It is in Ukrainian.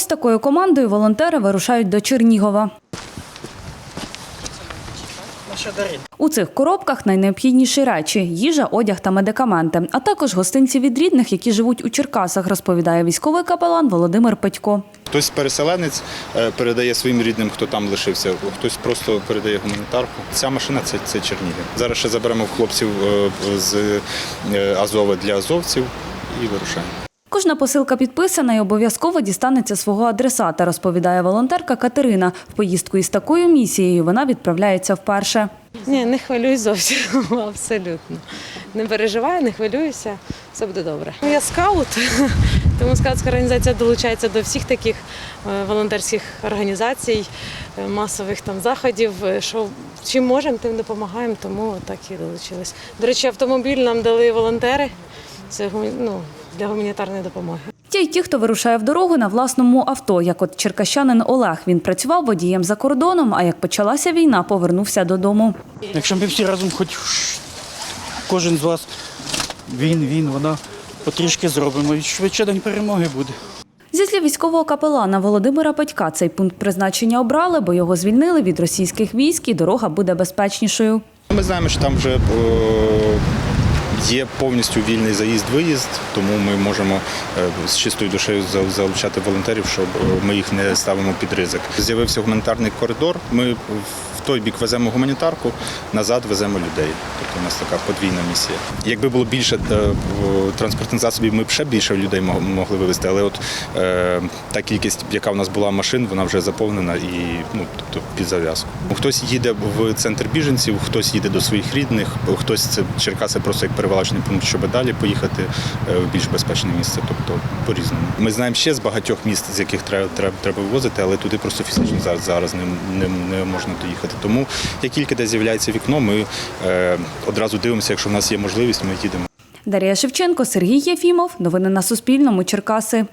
Ось такою командою волонтери вирушають до Чернігова. У цих коробках найнеобхідніші речі їжа, одяг та медикаменти, а також гостинці від рідних, які живуть у Черкасах, розповідає військовий капелан Володимир Петько. Хтось переселенець е, передає своїм рідним, хто там лишився, хтось просто передає гуманітарку. Ця машина це, це Чернігів. Зараз ще заберемо хлопців е, з е, Азова для азовців і вирушаємо. Кожна посилка підписана і обов'язково дістанеться свого адресата, розповідає волонтерка Катерина. В поїздку із такою місією вона відправляється вперше. Ні, не хвилююсь зовсім, абсолютно. Не переживаю, не хвилююся, все буде добре. Ну, Я скаут, тому скаутська організація долучається до всіх таких е, волонтерських організацій, е, масових там заходів. е, Що чим можемо, тим допомагаємо, тому так і долучились. До речі, автомобіль нам дали волонтери. Це ну, для гуманітарної допомоги. Є й ті, хто вирушає в дорогу на власному авто, як от черкащанин Олег. Він працював водієм за кордоном, а як почалася війна, повернувся додому. Якщо ми всі разом, хоч кожен з вас, він, він, вона, потрішки зробимо, і швидше день перемоги буде. Зі слів військового капелана Володимира Петька, цей пункт призначення обрали, бо його звільнили від російських військ і дорога буде безпечнішою. Ми знаємо, що там вже е, є повністю вільний заїзд-виїзд, тому ми можемо е, з чистою душею за- залучати волонтерів, щоб е, ми їх не ставимо під ризик. З'явився гуманітарний коридор. Ми той бік веземо гуманітарку, назад веземо людей. Тобто у нас така подвійна місія. Якби було більше е, транспортних засобів, ми б ще більше людей могли вивезти. Але от е, та кількість, яка в нас була машин, вона вже заповнена і ну тобто під зав'язку. Хтось їде в центр біженців, хтось їде до своїх рідних, хтось це Черкаси просто як перевалочний пункт, щоб далі поїхати е, в більш безпечне місце. Тобто по-різному. Ми знаємо ще з багатьох міст, з яких треба треба, треба вивозити, але туди просто фізично зараз, зараз не, не, не можна доїхати. Тому як тільки де з'являється вікно, ми е, одразу дивимося, якщо в нас є можливість, ми їдемо. Дар'я Шевченко, Сергій Єфімов. Новини на Суспільному. Черкаси.